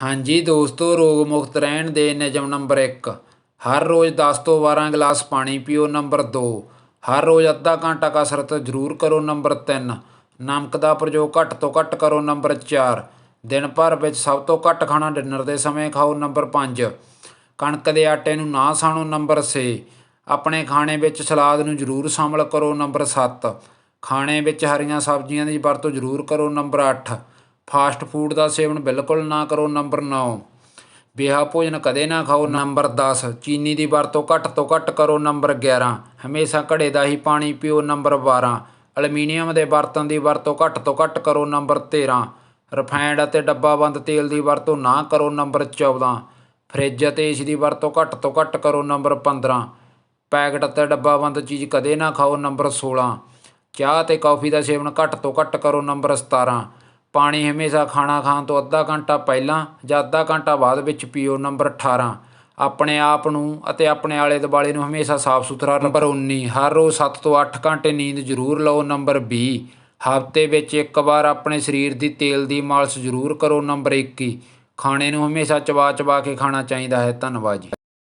ਹਾਂਜੀ ਦੋਸਤੋ, ਰੋਗ ਮੁਕਤ ਰਹਿਣ ਦੇ ਨਿਯਮ ਨੰਬਰ 1 ਹਰ ਰੋਜ਼ 10 ਤੋਂ 12 ਗਲਾਸ ਪਾਣੀ ਪੀਓ ਨੰਬਰ 2 ਹਰ ਰੋਜ਼ ਅੱਧਾ ਘੰਟਾ ਕਸਰਤ ਜ਼ਰੂਰ ਕਰੋ ਨੰਬਰ 3 ਨਮਕ ਦਾ ਪ੍ਰਯੋਗ ਘੱਟ ਤੋਂ ਘੱਟ ਕਰੋ ਨੰਬਰ 4 ਦਿਨ ਭਰ ਵਿੱਚ ਸਭ ਤੋਂ ਘੱਟ ਖਾਣਾ ਡਿਨਰ ਦੇ ਸਮੇਂ ਖਾਓ ਨੰਬਰ 5 ਕਣਕ ਦੇ ਆਟੇ ਨੂੰ ਨਾ ਸਾਣੋ ਨੰਬਰ 6 ਆਪਣੇ ਖਾਣੇ ਵਿੱਚ ਸਲਾਦ ਨੂੰ ਜ਼ਰੂਰ ਸ਼ਾਮਲ ਕਰੋ ਨੰਬਰ 7 ਖਾਣੇ ਵਿੱਚ ਹਰੀਆਂ ਸਬਜ਼ੀਆਂ ਦੀ ਵਰਤੋਂ ਜ਼ਰੂਰ ਕਰੋ ਨੰਬਰ 8 ਫਾਸਟ ਫੂਡ ਦਾ ਸੇਵਨ ਬਿਲਕੁਲ ਨਾ ਕਰੋ, ਨੰਬਰ 9 ਬਿਹਾ ਭੋਜਨ ਕਦੇ ਨਾ ਖਾਓ, ਨੰਬਰ 10 ਚੀਨੀ ਦੀ ਵਰਤੋਂ ਘੱਟ ਤੋਂ ਘੱਟ ਕਰੋ, ਨੰਬਰ 11 ਹਮੇਸ਼ਾ ਘੜੇ ਦਾ ਹੀ ਪਾਣੀ ਪੀਓ, ਨੰਬਰ 12 ਅਲਮੀਨੀਅਮ ਦੇ ਬਰਤਨ ਦੀ ਵਰਤੋਂ ਘੱਟ ਤੋਂ ਘੱਟ ਕਰੋ, ਨੰਬਰ 13 ਰਿਫਾਈਨਡ ਅਤੇ ਡੱਬਾਬੰਦ ਤੇਲ ਦੀ ਵਰਤੋਂ ਨਾ ਕਰੋ, ਨੰਬਰ 14 ਫ੍ਰਿਜ ਅਤੇ ਏਸੀ ਦੀ ਵਰਤੋਂ ਘੱਟ ਤੋਂ ਘੱਟ ਕਰੋ, ਨੰਬਰ 15 ਪੈਕਟ ਅਤੇ ਡੱਬਾਬੰਦ ਚੀਜ਼ ਕਦੇ ਨਾ ਖਾਓ, ਨੰਬਰ 16 ਚਾਹ ਅਤੇ ਕੌਫੀ ਦਾ ਸੇਵਨ ਘੱਟ ਤੋਂ ਘੱਟ ਕਰੋ, ਨੰਬਰ 17 ਪਾਣੀ ਹਮੇਸ਼ਾ ਖਾਣਾ ਖਾਣ ਤੋਂ ਅੱਧਾ ਘੰਟਾ ਪਹਿਲਾਂ ਜਾਂ ਅੱਧਾ ਘੰਟਾ ਬਾਅਦ ਵਿੱਚ ਪੀਓ, ਨੰਬਰ 18 ਆਪਣੇ ਆਪ ਨੂੰ ਅਤੇ ਆਪਣੇ ਆਲੇ ਦੁਆਲੇ ਨੂੰ ਹਮੇਸ਼ਾ ਸਾਫ਼ ਸੁਥਰਾ ਨੰਬਰ 19 ਹਰ ਰੋਜ਼ 7 ਤੋਂ 8 ਘੰਟੇ ਨੀਂਦ ਜ਼ਰੂਰ ਲਓ। ਨੰਬਰ 20 ਹਫ਼ਤੇ ਵਿੱਚ ਇੱਕ ਵਾਰ ਆਪਣੇ ਸਰੀਰ ਦੀ ਤੇਲ ਦੀ ਮਾਲਿਸ਼ ਜ਼ਰੂਰ ਕਰੋ। ਨੰਬਰ 21 ਖਾਣੇ ਨੂੰ ਹਮੇਸ਼ਾ ਚਬਾ ਚਬਾ ਕੇ ਖਾਣਾ ਚਾਹੀਦਾ ਹੈ। ਧੰਨਵਾਦ ਜੀ।